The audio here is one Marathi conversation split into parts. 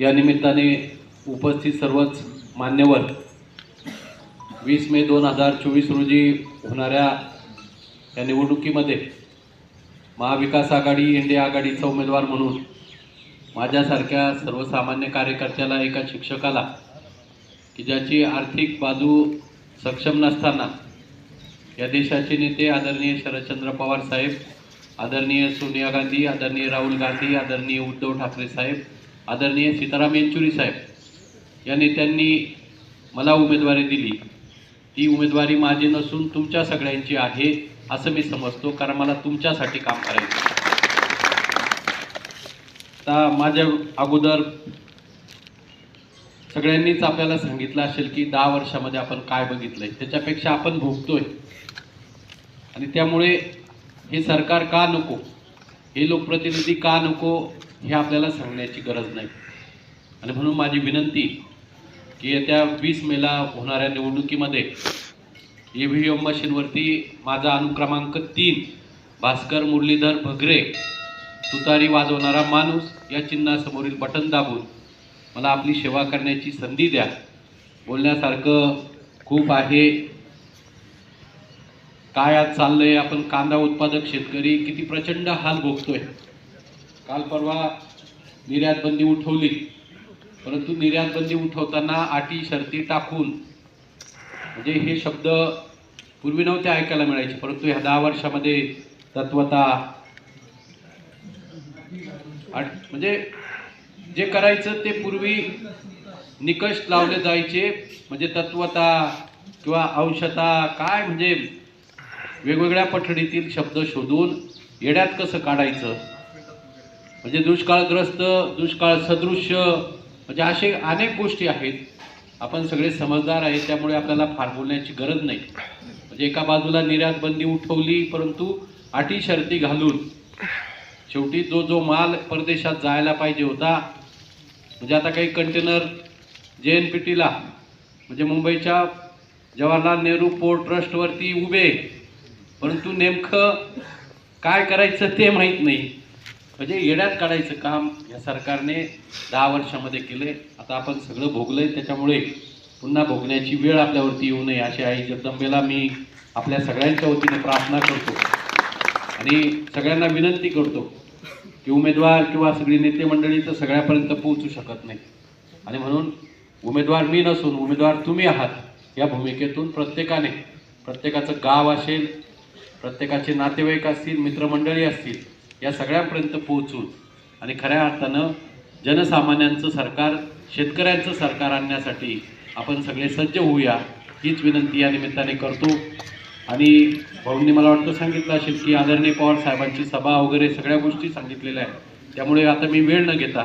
या निमित्ताने उपस्थित सर्वच मान्यवर वीस मे दोन हजार चोवीस रोजी होणाऱ्या या निवडणुकीमध्ये महाविकास आघाडी इंडिया आघाडीचा उमेदवार म्हणून माझ्यासारख्या सर्वसामान्य कार्यकर्त्याला एका शिक्षकाला की ज्याची आर्थिक बाजू सक्षम नसताना या देशाचे नेते आदरणीय शरदचंद्र पवार साहेब आदरणीय सोनिया गांधी आदरणीय राहुल गांधी आदरणीय उद्धव ठाकरे साहेब आदरणीय सीताराम येचुरी साहेब या नेत्यांनी मला उमेदवारी दिली. ती उमेदवारी माझी नसून तुमच्या सगळ्यांची आहे असं मी समजतो कारण मला तुमच्यासाठी काम करायचं आता माझ्या अगोदर सगळ्यांनीच आपल्याला सांगितलं असेल की दहा वर्षामध्ये आपण काय बघितलंय त्याच्यापेक्षा आपण भोगतोय. आणि त्यामुळे हे सरकार का नको? हे लोकप्रतिनिधी का नको? हे आपल्याला सांगण्याची गरज नाही. आणि म्हणून माझी विनंती की येत्या वीस मेला होणाऱ्या निवडणुकीमध्ये ई व्ही एम मशीनवरती माझा अनुक्रमांक तीन भास्कर मुरलीधर भगरे तुतारी वाजवणारा माणूस या चिन्हासमोरील बटन दाबून मला आपली सेवा करण्याची संधी द्या. बोलण्यासारखं खूप आहे. काय आज चाललंय? आपण कांदा उत्पादक शेतकरी किती प्रचंड हाल भोगतोय. काल परवा निर्यात बंदी उठवली. परंतु निर्यात बंदी उठवताना अटी शर्ती टाकून म्हणजे हे शब्द पूर्वी नव्हते ऐकायला मिळायचे परंतु ह्या दहा वर्षामध्ये तत्वता म्हणजे जे करायचं ते पूर्वी निकष लावले जायचे म्हणजे तत्वता किंवा अंशता काय म्हणजे वेगवेगळ्या पठडीतील शब्द शोधून येड्यात कसं काढायचं? म्हणजे दुष्काळग्रस्त दुष्काळ सदृश्य म्हणजे असे अनेक गोष्टी आहेत. आपण सगळे समजदार आहेत त्यामुळे आपल्याला फार बोलण्याची गरज नाही. म्हणजे एका बाजूला निर्यात बंदी उठवली परंतु अटी शर्ती घालून शेवटी जो जो माल परदेशात जायला पाहिजे होता म्हणजे आता काही कंटेनर जे एन पी टीला म्हणजे मुंबईच्या जवाहरलाल नेहरू पोर्ट ट्रस्टवरती उभे परंतु नेमकं काय करायचं ते माहीत नाही. म्हणजे येड्यात काढायचं काम या सरकारने दहा वर्षामध्ये केले आता आपण सगळं भोगलंय त्याच्यामुळे पुन्हा भोगण्याची वेळ आपल्यावरती येऊ नये अशी आई जगदंबेला मी आपल्या सगळ्यांच्या वतीने प्रार्थना करतो. आणि सगळ्यांना विनंती करतो की उमेदवार किंवा सगळी नेते मंडळी तर सगळ्यापर्यंत पोहोचू शकत नाही. आणि म्हणून उमेदवार मी नसून उमेदवार तुम्ही आहात या भूमिकेतून प्रत्येकाने प्रत्येकाचं गाव असेल प्रत्येकाचे नातेवाईक असतील मित्रमंडळी असतील या सगळ्यांपर्यंत पोहोचून आणि खऱ्या अर्थानं जनसामान्यांचं सरकार शेतकऱ्यांचं सरकार आणण्यासाठी आपण सगळे सज्ज होऊया हीच विनंती या निमित्ताने करतो. आणि भाऊंनी मला वाटतं सांगितलं असेल की आदरणीय पवार साहेबांची सभा वगैरे सगळ्या गोष्टी सांगितलेल्या आहेत. त्यामुळे आता मी वेळ न घेता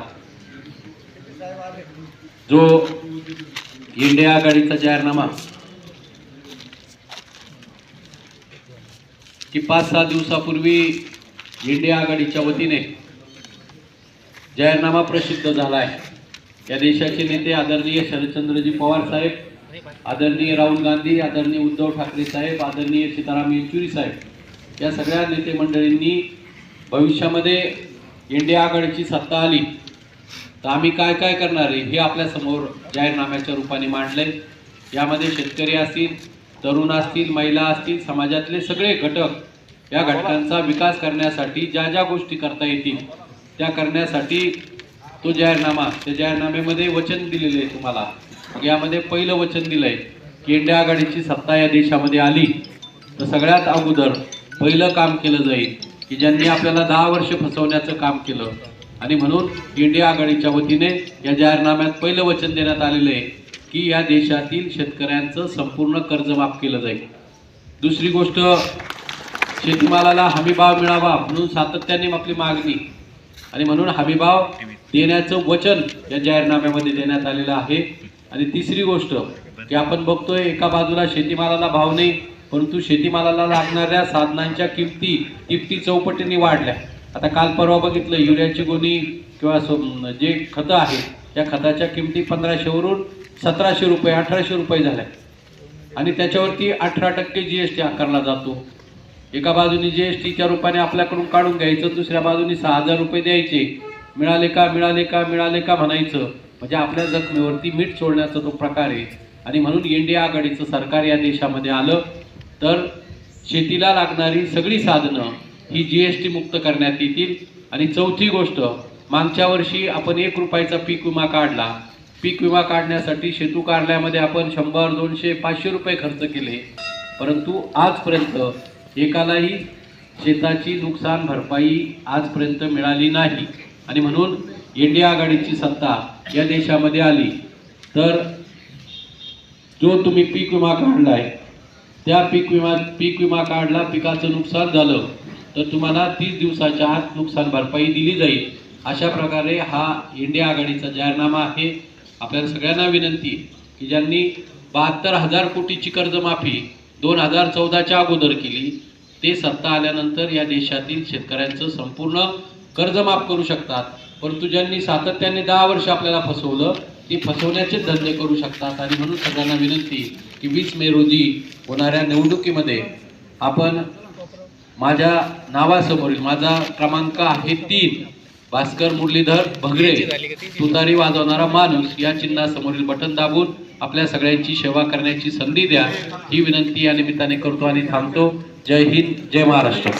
जो इंडिया आघाडीचा जाहीरनामा की पाच सहा दिवसापूर्वी इंडिया आघाडीच्या वतीने जाहीरनामा प्रसिद्ध झाला आहे. या देशाचे नेते आदरणीय शरदचंद्रजी पवार साहेब आदरणीय राहुल गांधी आदरणीय उद्धव ठाकरे साहेब आदरणीय सीताराम येचुरी साहेब या सगळ्या नेते मंडळींनी भविष्यामध्ये इंडिया आघाडीची सत्ता आली तर आम्ही काय काय करणार आहे हे आपल्यासमोर जाहीरनाम्याच्या रूपाने मांडलंय. यामध्ये शेतकरी असतील तरुण असतील महिला असतील समाजातले सगळे घटक या घटकांचा विकास करण्यासाठी ज्या ज्या गोष्टी करता येतील त्या करण्यासाठी तो जाहीरनामा त्या जाहीरनाम्यामध्ये वचन दिलेले आहे तुम्हाला. यामध्ये पहिलं वचन दिलं आहे की इंडिया आघाडीची सत्ता या देशामध्ये आली तर सगळ्यात अगोदर पहिलं काम केलं जाईल की ज्यांनी आपल्याला दहा वर्ष फसवण्याचं काम केलं. आणि म्हणून इंडिया आघाडीच्या वतीने या जाहीरनाम्यात पहिलं वचन देण्यात आलेलं आहे. की या देशातील शेतकऱ्यांचं संपूर्ण कर्ज माफ केलं जाईल. दुसरी गोष्ट शेतमालाला हमीभाव मिळावा म्हणून सातत्याने आपली मागणी आणि म्हणून हमीभाव देण्याचं वचन या जाहीरनाम्यामध्ये देण्यात आलेलं आहे. आणि तिसरी गोष्ट की आपण बघतोय एका बाजूला शेतीमालाला भाव नाही परंतु शेतीमालाला लागणाऱ्या साधनांच्या किमती किमती चौपटीने वाढल्या. आता काल परवा बघितलं युरियाची गोणी किंवा जे खतं आहेत त्या खताच्या किमती पंधराशेवरून सतराशे रुपये अठराशे रुपये झाल्या. आणि त्याच्यावरती अठरा टक्के जी एस टी आकारला जातो. एका बाजूने जी एस टीच्या रूपाने आपल्याकडून काढून घ्यायचं दुसऱ्या बाजूने सहा हजार रुपये द्यायचे. मिळाले का मिळाले का मिळाले का म्हणायचं. म्हणजे आपल्या जखमेवरती मीठ सोडण्याचा तो प्रकार आहे. आणि म्हणून इंडिया आघाडीचं सरकार या देशामध्ये आलं. तर शेतीला लागणारी सगळी साधनं ही जी एस टी मुक्त करण्यात येतील. आणि चौथी गोष्ट मागच्या वर्षी आपण एक रुपयाचा पीक विमा काढला. पीक विमा काढण्यासाठी शेतू कार्यालयामध्ये आपण शंभर दोनशे पाचशे रुपये खर्च केले. परंतु आजपर्यंत एकालाही शेताची नुकसान भरपाई आजपर्यंत मिळाली नाही. आणि म्हणून इंडिया आघाडीची सत्ता या देशामध्ये आली. तर जो तुम्ही पीक विमा काढलाय त्या पीक विमा पीक विमा काढला पिकाचं नुकसान झालं तर तुम्हाला तीस दिवसाच्या आत नुकसान भरपाई दिली जाईल. अशा प्रकारे हा इंडिया आघाडीचा जाहीरनामा आहे. आपल्याला सगळ्यांना विनंती की ज्यांनी बहात्तर हजार कोटीची कर्जमाफी दोन हजार चौदाच्या अगोदर केली ते सत्ता आल्यानंतर या देशातील शेतकऱ्यांचं संपूर्ण कर्ज माफ करू शकतात. परंतु ज्यांनी सातत्याने दहा वर्ष आपल्याला फसवलं ते फसवण्याचे धंदे करू शकतात. आणि म्हणून सगळ्यांना विनंती की वीस मे रोजी होणाऱ्या निवडणुकीमध्ये आपण माझ्या नावासमोरील माझा क्रमांक आहे तीन भास्कर मुरलीधर भगरे तुतारी वाजवणारा माणूस या चिन्हासमोरील बटन दाबून आपल्या सगळ्यांची सेवा करण्याची संधी द्या. ही विनंती या निमित्ताने करतो आणि थांबतो. जय हिंद जय महाराष्ट्र.